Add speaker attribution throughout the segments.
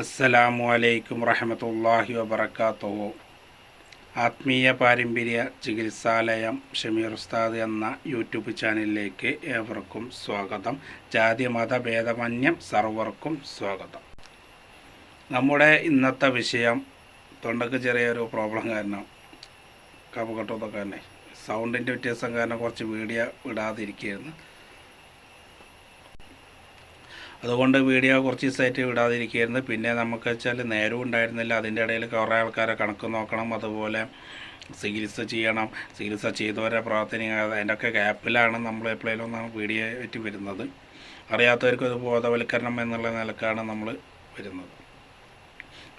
Speaker 1: അസ്സലാമു അലൈക്കും റഹമത്തല്ലാഹി വബർക്കാത്തു ആത്മീയ പാരമ്പര്യ ചികിത്സാലയം ഷമീർ ഉസ്താദ് എന്ന യൂട്യൂബ് ചാനലിലേക്ക് ഏവർക്കും സ്വാഗതം. ജാതി മത ഭേദമന്യം സർവർക്കും സ്വാഗതം. നമ്മുടെ ഇന്നത്തെ വിഷയം തൊണ്ടക്ക് ചെറിയൊരു പ്രോബ്ലം കാരണം കപകട്ടതൊക്കെ തന്നെ. സൗണ്ടിന്റെ വ്യത്യാസം കാരണം കുറച്ച് വീഡിയോ വിടാതിരിക്കുകയായിരുന്നു അതുകൊണ്ട് വീഡിയോ കുറച്ച് ദിവസമായിട്ട് വിടാതിരിക്കുകയായിരുന്നു. പിന്നെ നമുക്ക് വെച്ചാൽ നേരവും ഉണ്ടായിരുന്നില്ല. അതിന്റെ ഇടയിൽ കുറേ ആൾക്കാരെ കണക്ക് നോക്കണം. അതുപോലെ ചികിത്സ ചെയ്യണം. ചികിത്സ ചെയ്തവരെ പ്രാർത്ഥന അതിന്റെയൊക്കെ ഗ്യാപ്പിലാണ് നമ്മൾ എപ്പോഴേലും ഒന്നാണ് വീഡിയോ ആയിട്ട് വരുന്നത്. അറിയാത്തവർക്ക് ഒരു ബോധവൽക്കരണം എന്നുള്ള നിലക്കാണ് നമ്മൾ വരുന്നത്.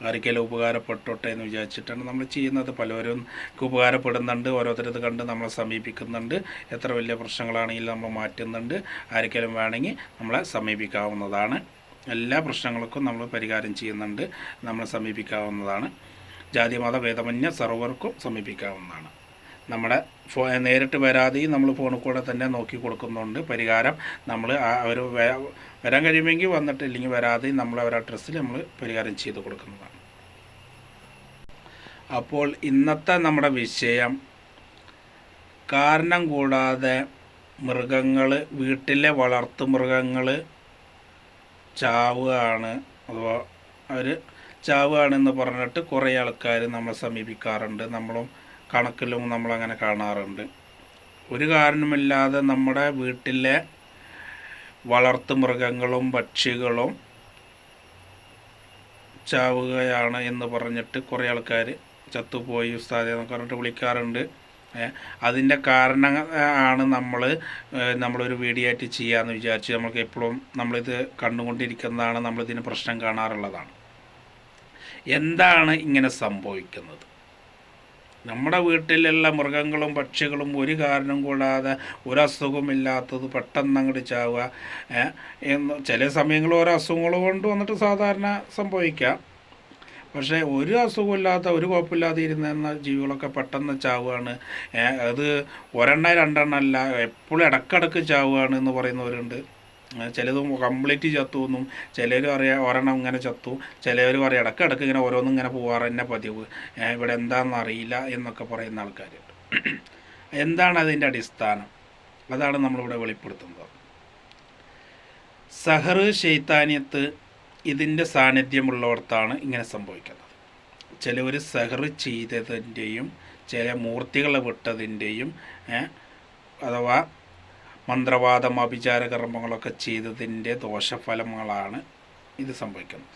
Speaker 1: ആർക്കെങ്കിലും ഉപകാരപ്പെട്ടോട്ടെ എന്ന് വിചാരിച്ചിട്ടാണ് നമ്മൾ ചെയ്യുന്നത്. പലരും ഉപകാരപ്പെടുന്നുണ്ട്. ഓരോരുത്തരത് കണ്ട് നമ്മളെ സമീപിക്കുന്നുണ്ട്. എത്ര വലിയ പ്രശ്നങ്ങളാണെങ്കിലും നമ്മൾ മാറ്റുന്നുണ്ട്. ആർക്കെങ്കിലും വേണമെങ്കിൽ നമ്മളെ സമീപിക്കാവുന്നതാണ്. എല്ലാ പ്രശ്നങ്ങൾക്കും നമ്മൾ പരിഹാരം ചെയ്യുന്നുണ്ട്. നമ്മളെ സമീപിക്കാവുന്നതാണ്. ജാതി മത ഭേദമന്യ സർവർക്കും സമീപിക്കാവുന്നതാണ്. നമ്മുടെ ഫോ നേരിട്ട് വരാതെയും നമ്മൾ ഫോണിൽ കൂടെ തന്നെ നോക്കി കൊടുക്കുന്നുണ്ട്. പരിഹാരം നമ്മൾ ഒരു വരാൻ കഴിയുമെങ്കിൽ വന്നിട്ട് ഇല്ലെങ്കിൽ വരാതെയും നമ്മൾ അവരുടെ അഡ്രസ്സിൽ നമ്മൾ പരിഹാരം ചെയ്ത് കൊടുക്കുന്നതാണ്. അപ്പോൾ ഇന്നത്തെ നമ്മുടെ വിഷയം കാരണം കൂടാതെ മൃഗങ്ങൾ വീട്ടിലെ വളർത്തു മൃഗങ്ങൾ ചാവുകയാണ് അഥവാ അവർ ചാവുകയാണെന്ന് പറഞ്ഞിട്ട് കുറേ ആൾക്കാർ നമ്മളെ സമീപിക്കാറുണ്ട്. നമ്മളും കണക്കിലും നമ്മളങ്ങനെ കാണാറുണ്ട്. ഒരു കാരണമില്ലാതെ നമ്മുടെ വീട്ടിലെ വളർത്തു മൃഗങ്ങളും പക്ഷികളും ചാവുകയാണ് എന്ന് പറഞ്ഞിട്ട് കുറേ ആൾക്കാർ ചത്തുപോയി ഉസ്താദെ എന്നൊക്കെ പറഞ്ഞിട്ട് വിളിക്കാറുണ്ട്. അതിന്റെ കാരണം ആണ് നമ്മൾ നമ്മളൊരു വീഡിയോ ആയിട്ട് ചെയ്യാമെന്ന് വിചാരിച്ച് നമുക്ക് എപ്പോഴും നമ്മളിത് കണ്ടുകൊണ്ടിരിക്കുന്നതാണ് നമ്മളിതിന് പ്രശ്നം കാണാറുള്ളതാണ്. എന്താണ് ഇങ്ങനെ സംഭവിക്കുന്നത്? നമ്മുടെ വീട്ടിലുള്ള മൃഗങ്ങളും പക്ഷികളും ഒരു കാരണം കൂടാതെ ഒരു അസുഖമില്ലാത്തത് പെട്ടെന്ന് അങ്ങോട്ട് ചാവുക എന്ന് ചില സമയങ്ങളിൽ ഓരോ അസുഖങ്ങൾ കൊണ്ട് വന്നിട്ട് സാധാരണ സംഭവിക്കാം. പക്ഷേ ഒരു അസുഖമില്ലാത്ത ഒരു കുഴപ്പമില്ലാതെ ഇരുന്ന ജീവികളൊക്കെ പെട്ടെന്ന് ചാവുകയാണ്. അത് ഒരെണ്ണ രണ്ടെണ്ണമല്ല എപ്പോഴും ഇടക്കിടക്ക് ചാവുകയാണ് എന്ന് പറയുന്നവരുണ്ട്. ചിലത് കംപ്ലീറ്റ് ചത്തു എന്നും ചിലർ പറയാം ഒരെണ്ണം ഇങ്ങനെ ചത്തു ചിലർ പറയാം ഇടക്കിടക്ക് ഇങ്ങനെ ഓരോന്നും ഇങ്ങനെ പോവാറ് തന്നെ പതിവ്. ഇവിടെ എന്താണെന്ന് അറിയില്ല എന്നൊക്കെ പറയുന്ന ആൾക്കാരുണ്ട്. എന്താണ് അതിന്റെ അടിസ്ഥാനം? അതാണ് നമ്മളിവിടെ വെളിപ്പെടുത്തുന്നത്. സഹർ ഷെയ്ത്താനിയത്ത് ഇതിന്റെ സാന്നിധ്യമുള്ളവർത്താണ് ഇങ്ങനെ സംഭവിക്കുന്നത്. ചിലവർ സഹർ ചെയ്തതിന്റെയും ചില മൂർത്തികളെ വിട്ടതിന്റെയും അഥവാ മന്ത്രവാദം അഭിചാര കർമ്മങ്ങളൊക്കെ ചെയ്തതിന്റെ ദോഷഫലങ്ങളാണ് ഇത് സംഭവിക്കുന്നത്.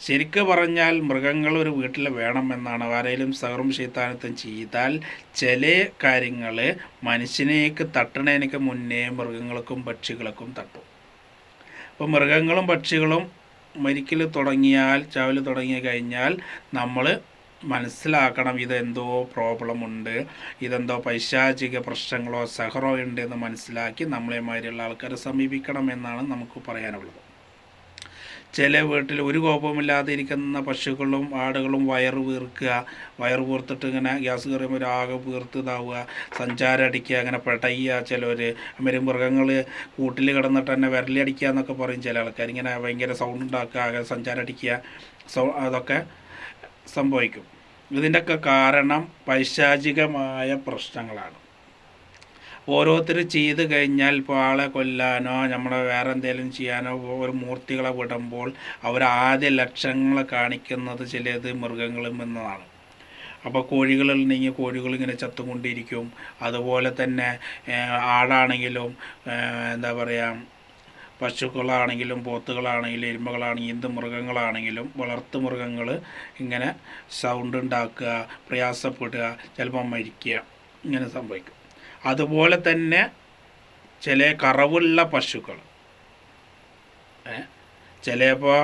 Speaker 1: ശരിക്കു പറഞ്ഞാൽ മൃഗങ്ങൾ ഒരു വീട്ടിൽ വേണമെന്നാണ്. ആരെങ്കിലും സഹറും ശീത്താനത്തും ചെയ്താൽ ചില കാര്യങ്ങൾ മനുഷ്യനേക്ക് തട്ടണേനൊക്കെ മുന്നേ മൃഗങ്ങൾക്കും പക്ഷികൾക്കും തട്ടും. അപ്പോൾ മൃഗങ്ങളും പക്ഷികളും മരിക്കൽ തുടങ്ങിയാൽ ചാവൽ തുടങ്ങി കഴിഞ്ഞാൽ നമ്മൾ മനസ്സിലാക്കണം ഇതെന്തോ പ്രോബ്ലം ഉണ്ട് ഇതെന്തോ പൈശാചിക പ്രശ്നങ്ങളോ സഹറോ ഉണ്ട് എന്ന് മനസ്സിലാക്കി നമ്മളെ മാതിരിയുള്ള ആൾക്കാരെ സമീപിക്കണം എന്നാണ് നമുക്ക് പറയാനുള്ളത്. ചില വീട്ടിൽ ഒരു കോപ്പമില്ലാതെ ഇരിക്കുന്ന പശുക്കളും ആടുകളും വയറ് വീർക്കുക വയറ് വീർത്തിട്ട് ഇങ്ങനെ ഗ്യാസ് കയറിയുമ്പോൾ ആകെ വീർത്ത് ഇതാവുക സഞ്ചാരം അടിക്കുക അങ്ങനെ പെട്ടയ്യുക ചിലവർ അമര് മൃഗങ്ങൾ കൂട്ടിൽ കിടന്നിട്ട് തന്നെ വിരലടിക്കുക എന്നൊക്കെ പറയും ചില ആൾക്കാർ. ഇങ്ങനെ ഭയങ്കര സൗണ്ട് ഉണ്ടാക്കുക ആകെ സഞ്ചാരം അടിക്കുക സൗ അതൊക്കെ സംഭവിക്കും. ഇതിന്റെയൊക്കെ കാരണം പൈശാചികമായ പ്രശ്നങ്ങളാണ്. ഓരോരുത്തർ ചെയ്ത് കഴിഞ്ഞാൽ ഇപ്പോൾ ആളെ കൊല്ലാനോ നമ്മളെ വേറെ എന്തെങ്കിലും ചെയ്യാനോ ഒരു മൂർത്തികളെ വിടുമ്പോൾ അവർ ആദ്യ ലക്ഷങ്ങൾ കാണിക്കുന്നത് ചിലത് മൃഗങ്ങളും എന്നതാണ്. അപ്പോൾ കോഴികളുണ്ടെങ്കിൽ കോഴികൾ ഇങ്ങനെ ചത്തുകൊണ്ടിരിക്കും. അതുപോലെ തന്നെ ആടാണെങ്കിലും എന്താ പറയുക പശുക്കളാണെങ്കിലും പോത്തുകളാണെങ്കിലും എരുമകളാണെങ്കിലും എന്ത് മൃഗങ്ങളാണെങ്കിലും വളർത്തു മൃഗങ്ങൾ ഇങ്ങനെ സൗണ്ട് ഉണ്ടാക്കുക പ്രയാസപ്പെടുക ചിലപ്പോൾ മരിക്കുക ഇങ്ങനെ സംഭവിക്കും. അതുപോലെ തന്നെ ചില കറവുള്ള പശുക്കൾ. ചിലപ്പോൾ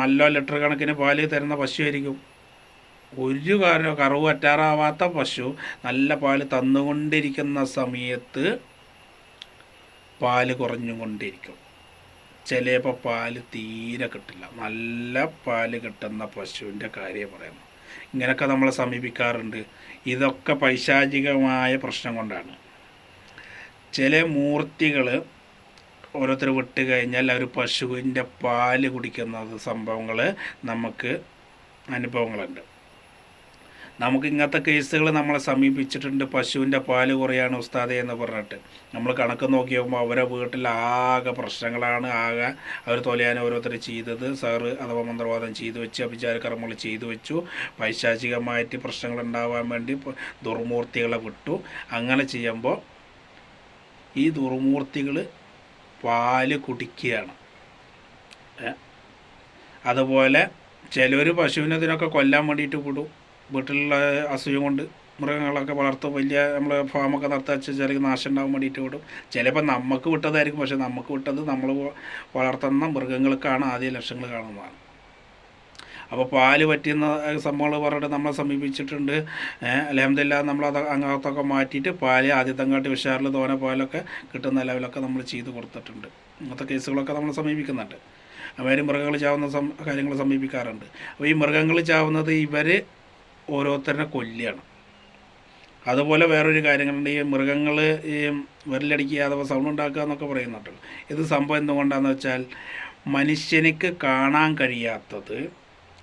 Speaker 1: നല്ല ലിറ്റർ കണക്കിന് പാൽ തരുന്ന പശുവായിരിക്കും. ഒരു കാരണം കറവ് പറ്റാറാവാത്ത പശു നല്ല പാൽ തന്നുകൊണ്ടിരിക്കുന്ന സമയത്ത് പാൽ കുറഞ്ഞുകൊണ്ടിരിക്കും. ചിലപ്പോൾ പാൽ തീരെ കിട്ടില്ല. നല്ല പാൽ കിട്ടുന്ന പശുവിന്റെ കാര്യം പറയുന്നു. ഇങ്ങനെയൊക്കെ നമ്മളെ സമീപിക്കാറുണ്ട്. ഇതൊക്കെ പൈശാചികമായ പ്രശ്നം കൊണ്ടാണ്. ചില മൂർത്തികൾ ഓരോരുത്തർ വിട്ട് കഴിഞ്ഞാൽ അവർ പശുവിന്റെ പാൽ കുടിക്കുന്നത് സംഭവങ്ങൾ നമുക്ക് അനുഭവങ്ങളുണ്ട്. നമുക്ക് ഇങ്ങനത്തെ കേസുകൾ നമ്മളെ സമീപിച്ചിട്ടുണ്ട്. പശുവിന്റെ പാൽ കുറയാണ് ഉസ്താദേ എന്ന് പറഞ്ഞിട്ട്. നമ്മൾ കണക്ക് നോക്കി നോക്കുമ്പോൾ അവരെ വീട്ടിൽ ആകെ പ്രശ്നങ്ങളാണ്. ആകെ അവർ തൊലയാൻ ഓരോരുത്തർ ചെയ്തത്. സാറ് അഥവാ മന്ത്രവാദം ചെയ്തു വെച്ച് അഭിചാരകർമ്മങ്ങൾ ചെയ്തു വെച്ചു. പൈശാചികമായിട്ട് പ്രശ്നങ്ങൾ ഉണ്ടാവാൻ വേണ്ടി ദുർമൂർത്തികളെ വിട്ടു. അങ്ങനെ ചെയ്യുമ്പോൾ ഈ ദുർമൂർത്തികൾ പാൽ കുടിക്കുകയാണ്? അതുപോലെ ചിലർ പശുവിനെ ഇതിനൊക്കെ കൊല്ലാൻ വേണ്ടിയിട്ട് വിടും. വീട്ടിലുള്ള അസുഖം കൊണ്ട് മൃഗങ്ങളൊക്കെ വളർത്തും. വലിയ നമ്മൾ ഫാമൊക്കെ നടത്താൻ വെച്ചാൽ നാശം ഉണ്ടാകും വേണ്ടിയിട്ട് വിടും. ചിലപ്പോൾ നമുക്ക് വിട്ടതായിരിക്കും. പക്ഷെ നമുക്ക് വിട്ടത് നമ്മൾ വളർത്തുന്ന മൃഗങ്ങൾക്കാണ് ആദ്യ ലക്ഷങ്ങൾ കാണുന്നതാണ്. അപ്പോൾ പാൽ പറ്റുന്ന സംഭവങ്ങൾ പറഞ്ഞിട്ട് നമ്മളെ സമീപിച്ചിട്ടുണ്ട്. അലഹമില്ല നമ്മളത് അങ്ങനത്തൊക്കെ മാറ്റിയിട്ട് പാൽ ആദ്യത്തെങ്ങാട്ട് വിഷാറിൽ തോന പാലൊക്കെ കിട്ടുന്ന ലെവലൊക്കെ നമ്മൾ ചെയ്ത് കൊടുത്തിട്ടുണ്ട്. അങ്ങനത്തെ കേസുകളൊക്കെ നമ്മൾ സമീപിക്കുന്നുണ്ട്. അവർ മൃഗങ്ങൾ ചാവുന്ന സം കാര്യങ്ങൾ സമീപിക്കാറുണ്ട്. അപ്പോൾ ഈ മൃഗങ്ങൾ ചാവുന്നത് ഇവർ ഓരോരുത്തരെ കൊല്ലുകയാണ് അതുപോലെ വേറൊരു കാര്യങ്ങളുണ്ട്. ഈ മൃഗങ്ങൾ ഈ വിരലടിക്കുക അഥവാ സൗണ്ട് ഉണ്ടാക്കുക എന്നൊക്കെ പറയുന്നുണ്ടല്ലോ. ഇത് സംഭവം എന്തുകൊണ്ടാണെന്ന് വെച്ചാൽ മനുഷ്യനിക്ക് കാണാൻ കഴിയാത്തത്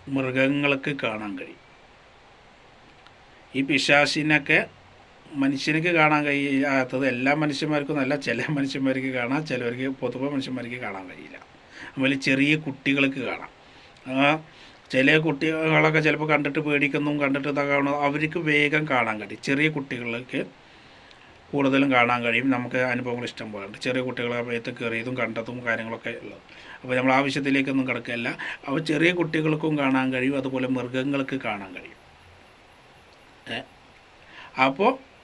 Speaker 1: മൃഗങ്ങൾക്ക് കാണാൻ കഴിയും. ഈ പിശാശിനൊക്കെ മനുഷ്യനിക്ക് കാണാൻ കഴിയാത്തത് എല്ലാ മനുഷ്യന്മാർക്കും നല്ല ചില മനുഷ്യന്മാർക്ക് കാണാം ചിലവർക്ക് പൊതുവെ മനുഷ്യന്മാർക്ക് കാണാൻ കഴിയില്ല. അതുപോലെ ചെറിയ കുട്ടികൾക്ക് കാണാം. ചില കുട്ടികളൊക്കെ ചിലപ്പോൾ കണ്ടിട്ട് പേടിക്കുന്നു കണ്ടിട്ട് ഇതാകണം. അവർക്ക് വേഗം കാണാൻ കഴിയും. ചെറിയ കുട്ടികൾക്ക് കൂടുതലും കാണാൻ കഴിയും. നമുക്ക് അനുഭവങ്ങൾ ഇഷ്ടം ഉണ്ട് ചെറിയ കുട്ടികളെ അഭയത്ത് കയറിയതും കണ്ടതും കാര്യങ്ങളൊക്കെ ഉള്ളത്. അപ്പോൾ നമ്മൾ ആവശ്യത്തിലേക്കൊന്നും കിടക്കില്ല. അപ്പോൾ ചെറിയ കുട്ടികൾക്കും കാണാൻ കഴിയും. അതുപോലെ മൃഗങ്ങൾക്ക് കാണാൻ കഴിയും. ഏ?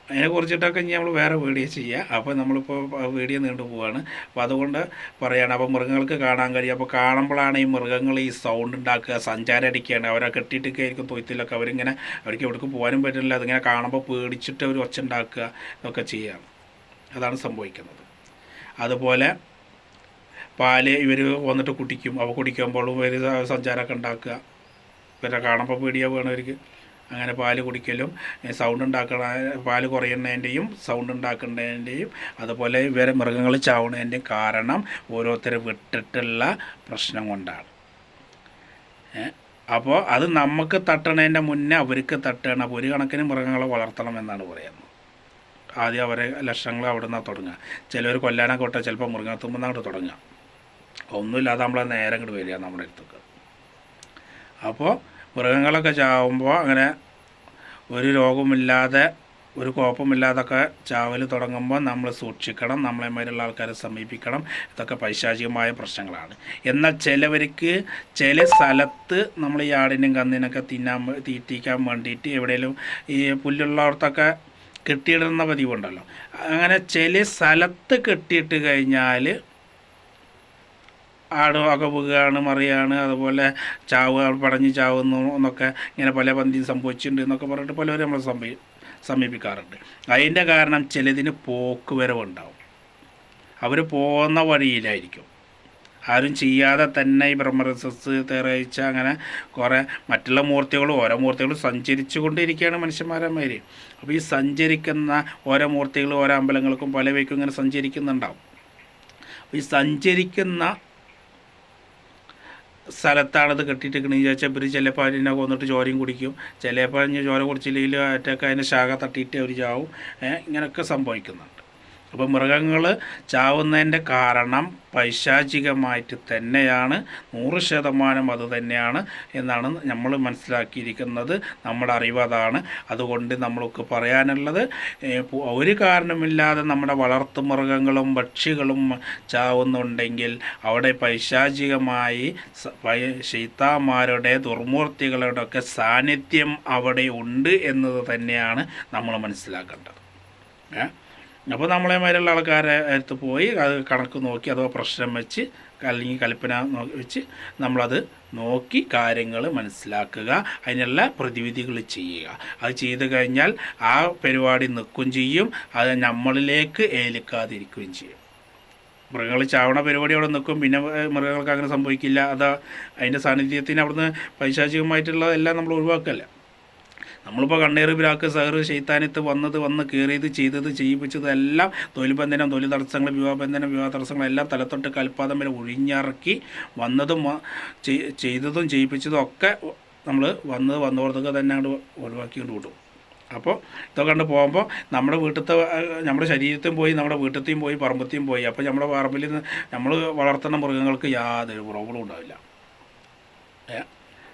Speaker 1: അപ്പോൾ അതിനെക്കുറിച്ചിട്ടൊക്കെ ഇനി നമ്മൾ വേറെ വീഡിയോ ചെയ്യുക അപ്പോൾ നമ്മളിപ്പോൾ വീഡിയോ നീണ്ടു പോവാണ്. അപ്പോൾ അതുകൊണ്ട് പറയുകയാണ് അപ്പോൾ മൃഗങ്ങൾക്ക് കാണാൻ കഴിയും. അപ്പോൾ കാണുമ്പോഴാണ് ഈ മൃഗങ്ങൾ ഈ സൗണ്ട് ഉണ്ടാക്കുക സഞ്ചാരം അടിക്കുകയാണ് അവരെ കെട്ടിയിട്ടൊക്കെ ആയിരിക്കും തൊയ്ത്തിലൊക്കെ അവരിങ്ങനെ അവർക്ക് എവിടേക്ക് പോകാനും പറ്റില്ല. അതിങ്ങനെ കാണുമ്പോൾ പേടിച്ചിട്ട് അവർ ഒച്ച ഉണ്ടാക്കുക ഇതൊക്കെ ചെയ്യുകയാണ് അതാണ് സംഭവിക്കുന്നത്. അതുപോലെ പാൽ ഇവർ വന്നിട്ട് കുടിക്കും. അപ്പോൾ കുടിക്കുമ്പോഴും ഇവർ സഞ്ചാരമൊക്കെ ഉണ്ടാക്കുക. ഇവരെ കാണുമ്പോൾ പേടിയാവുകയാണ് അവർക്ക് അങ്ങനെ പാൽ കുടിക്കലും സൗണ്ട് ഉണ്ടാക്കണ പാൽ കുറയുന്നതിന്റെയും സൗണ്ട് ഉണ്ടാക്കുന്നതിന്റെയും അതുപോലെ ഇവരെ മൃഗങ്ങൾ ചാവുന്നതിന്റെയും കാരണം ഓരോരുത്തരെ വിട്ടിട്ടുള്ള പ്രശ്നം കൊണ്ടാണ്. അപ്പോൾ അത് നമുക്ക് തട്ടണതിന്റെ മുന്നേ അവർക്ക് തട്ടണം. അപ്പോൾ ഒരു കണക്കിന് മൃഗങ്ങളെ വളർത്തണം എന്നാണ് പറയുന്നത്. ആദ്യം അവരെ ലക്ഷങ്ങൾ അവിടെ നിന്നാണ് തുടങ്ങുക. ചിലവർ കൊല്ലാനൊക്കെ വിട്ടാൽ ചിലപ്പോൾ മൃഗത്തുമ്പോൾ അങ്ങോട്ട് തുടങ്ങുക. ഒന്നുമില്ലാതെ നമ്മളെ നേരെ ഇങ്ങോട്ട് വരിക നമ്മുടെ അടുത്തേക്ക്. അപ്പോൾ മൃഗങ്ങളൊക്കെ ചാവുമ്പോൾ അങ്ങനെ ഒരു രോഗമില്ലാതെ ഒരു കുഴപ്പമില്ലാതൊക്കെ ചാവൽ തുടങ്ങുമ്പോൾ നമ്മൾ സൂക്ഷിക്കണം നമ്മളെ മേലുള്ള ആൾക്കാരെ സമീപിക്കണം. ഇതൊക്കെ പൈശാചികമായ പ്രശ്നങ്ങളാണ്. എന്നാൽ ചിലവർക്ക് ചില സ്ഥലത്ത് നമ്മൾ ഈ ആടിനും കന്നിനൊക്കെ തിന്നാൻ തീറ്റിക്കാൻ വേണ്ടിയിട്ട് എവിടെയെങ്കിലും ഈ പുല്ലുള്ളവർക്കൊക്കെ കെട്ടിയിടുന്ന പതിവുണ്ടല്ലോ. അങ്ങനെ ചില സ്ഥലത്ത് കെട്ടിയിട്ട് കഴിഞ്ഞാൽ ആട് ഒക്കെ മറിയാണ്. അതുപോലെ ചാവുക പടഞ്ഞ് ചാവുന്നു എന്നൊക്കെ ഇങ്ങനെ പല പന്തിയും സംഭവിച്ചിട്ടുണ്ട് എന്നൊക്കെ പറഞ്ഞിട്ട് പലവരും നമ്മൾ സമീ സമീപിക്കാറുണ്ട്. അതിന്റെ കാരണം ചിലതിന് പോക്ക് വരവുണ്ടാവും. അവർ പോകുന്ന വഴിയിലായിരിക്കും. ആരും ചെയ്യാതെ തന്നെ ഈ ബ്രഹ്മരസസ് തേറയിച്ച അങ്ങനെ കുറേ മറ്റുള്ള മൂർത്തികളും ഓരോ മൂർത്തികളും സഞ്ചരിച്ചു കൊണ്ടിരിക്കുകയാണ് മനുഷ്യന്മാരന്മാർ അപ്പോൾ ഈ സഞ്ചരിക്കുന്ന ഓരോ മൂർത്തികളും ഓരോ അമ്പലങ്ങൾക്കും പല വയ്ക്കും ഇങ്ങനെ സഞ്ചരിക്കുന്നുണ്ടാവും. ഈ സഞ്ചരിക്കുന്ന സ്ഥലത്താണത് കെട്ടിയിട്ടിരിക്കണെന്ന് വിചാരിച്ചാൽ ഇവർ ചിലപ്പോൾ അതിനെ കൊന്നിട്ട് ചോരയും കുടിക്കും. ചിലപ്പോൾ ചോര കുടിച്ചില്ലെങ്കിൽ അറ്റാക്ക് അതിന്റെ ശാഖ തട്ടിയിട്ട് അവർ ചാവും. ഇങ്ങനെയൊക്കെ സംഭവിക്കുന്നുണ്ട്. അപ്പോൾ മൃഗങ്ങൾ ചാവുന്നതിന്റെ കാരണം പൈശാചികമായിട്ട് തന്നെയാണ്. നൂറ് ശതമാനം അത് തന്നെയാണ് എന്നാണ് നമ്മൾ മനസ്സിലാക്കിയിരിക്കുന്നത്. നമ്മുടെ അറിവ് അതാണ്. അതുകൊണ്ട് നമ്മൾക്ക് പറയാനുള്ളത് ഒരു കാരണമില്ലാതെ നമ്മുടെ വളർത്തു മൃഗങ്ങളും പക്ഷികളും ചാവുന്നുണ്ടെങ്കിൽ അവിടെ പൈശാചികമായി പൈ- ദുർമൂർത്തികളുടെ ഒക്കെ സാന്നിധ്യം അവിടെ ഉണ്ട് എന്നത് തന്നെയാണ് നമ്മൾ മനസ്സിലാക്കേണ്ടത്. ഏ? അപ്പോൾ നമ്മളെ മാതിരിയുള്ള ആൾക്കാരെ അടുത്ത് പോയി അത് കണക്ക് നോക്കി അഥവാ പ്രശ്നം വെച്ച് അല്ലെങ്കിൽ കൽപ്പന വെച്ച് നമ്മളത് നോക്കി കാര്യങ്ങൾ മനസ്സിലാക്കുക അതിനുള്ള പ്രതിവിധികൾ ചെയ്യുക. അത് ചെയ്തു കഴിഞ്ഞാൽ ആ പരിപാടി നിൽക്കുകയും ചെയ്യും അത് നമ്മളിലേക്ക് ഏൽക്കാതിരിക്കുകയും ചെയ്യും. മൃഗങ്ങൾ ചാവണ പരിപാടി അവിടെ നിൽക്കും പിന്നെ മൃഗങ്ങൾക്ക് അങ്ങനെ സംഭവിക്കില്ല. അത് അതിന്റെ സാന്നിധ്യത്തിന് അവിടുന്ന് പൈശാചികമായിട്ടുള്ളതെല്ലാം നമ്മൾ ഒഴിവാക്കല്ല? നമ്മളിപ്പോൾ കണ്ണീർ പിരാക്ക് സഹറ് ശൈത്താനത്ത് വന്നത് വന്ന് കയറിയത് ചെയ്തത് ചെയ്യിപ്പിച്ചത് എല്ലാം തൊഴിൽ ബന്ധനം തൊഴിൽ തടസ്സങ്ങൾ വിവാഹബന്ധനം വിവാഹ തടസ്സങ്ങളെല്ലാം തലത്തൊട്ട് കൽപ്പാതം വരെ ഒഴിഞ്ഞിറക്കി വന്നതും ചെയ്തതും ചെയ്യിപ്പിച്ചതും ഒക്കെ നമ്മൾ വന്നത് വന്നോടത്തൊക്കെ തന്നെ അങ്ങോട്ട് ഒഴിവാക്കിക്കൊണ്ട് വിടും. അപ്പോൾ ഇതൊക്കെ കണ്ട് പോകുമ്പോൾ നമ്മുടെ വീട്ടിലത്തെ നമ്മുടെ ശരീരത്തിൽ പോയി നമ്മുടെ വീട്ടിലത്തെയും പോയി പറമ്പത്തെയും പോയി. അപ്പോൾ നമ്മുടെ പറമ്പിൽ നമ്മൾ വളർത്തുന്ന മൃഗങ്ങൾക്ക് യാതൊരു പ്രോബ്ലം ഉണ്ടാവില്ല.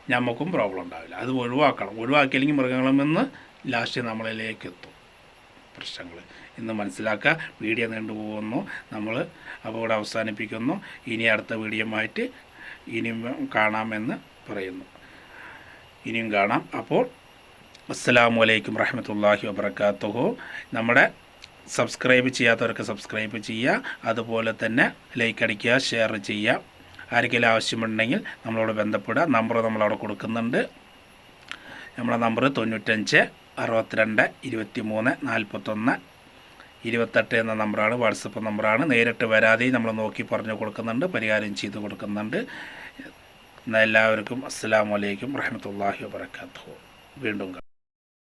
Speaker 1: നമുക്കും പ്രോബ്ലം ഉണ്ടാവില്ല. അത് ഒഴിവാക്കണം. ഒഴിവാക്കിയില്ലെങ്കിൽ മൃഗങ്ങളിൽ നിന്ന് ലാസ്റ്റ് നമ്മളിലേക്ക് എത്തും പ്രശ്നങ്ങൾ ഇന്ന് മനസ്സിലാക്കുക വീഡിയോ നീണ്ടു പോകുന്നു. നമ്മൾ അപ്പോൾ ഇവിടെ അവസാനിപ്പിക്കുന്നു. ഇനി അടുത്ത വീഡിയോമായിട്ട് ഇനിയും കാണാമെന്ന് പറയുന്നു. ഇനിയും കാണാം. അപ്പോൾ അസ്സലാമു അലൈക്കും റഹ്മത്തുള്ളാഹി വബർക്കാത്തുഹു നമ്മുടെ സബ്സ്ക്രൈബ് ചെയ്യാത്തവർക്ക് സബ്സ്ക്രൈബ് ചെയ്യുക. അതുപോലെ തന്നെ ലൈക്ക് അടിക്കുക ഷെയർ ചെയ്യുക. ആർക്കെങ്കിലും ആവശ്യമുണ്ടെങ്കിൽ നമ്മളോട് ബന്ധപ്പെടുക. നമ്പർ നമ്മളവിടെ കൊടുക്കുന്നുണ്ട്. നമ്മളെ നമ്പർ തൊണ്ണൂറ്റഞ്ച് അറുപത്തിരണ്ട് ഇരുപത്തി മൂന്ന് നാൽപ്പത്തൊന്ന് ഇരുപത്തെട്ട് എന്ന നമ്പറാണ്. വാട്സപ്പ് നമ്പറാണ്. നേരിട്ട് വരാതെ നമ്മൾ നോക്കി പറഞ്ഞു കൊടുക്കുന്നുണ്ട്. പരിഹാരം ചെയ്ത് കൊടുക്കുന്നുണ്ട്. എല്ലാവർക്കും അസ്സാം വലൈക്കും വറഹമത്തല്ലാഹി വാബർക്കാത്തു വീണ്ടും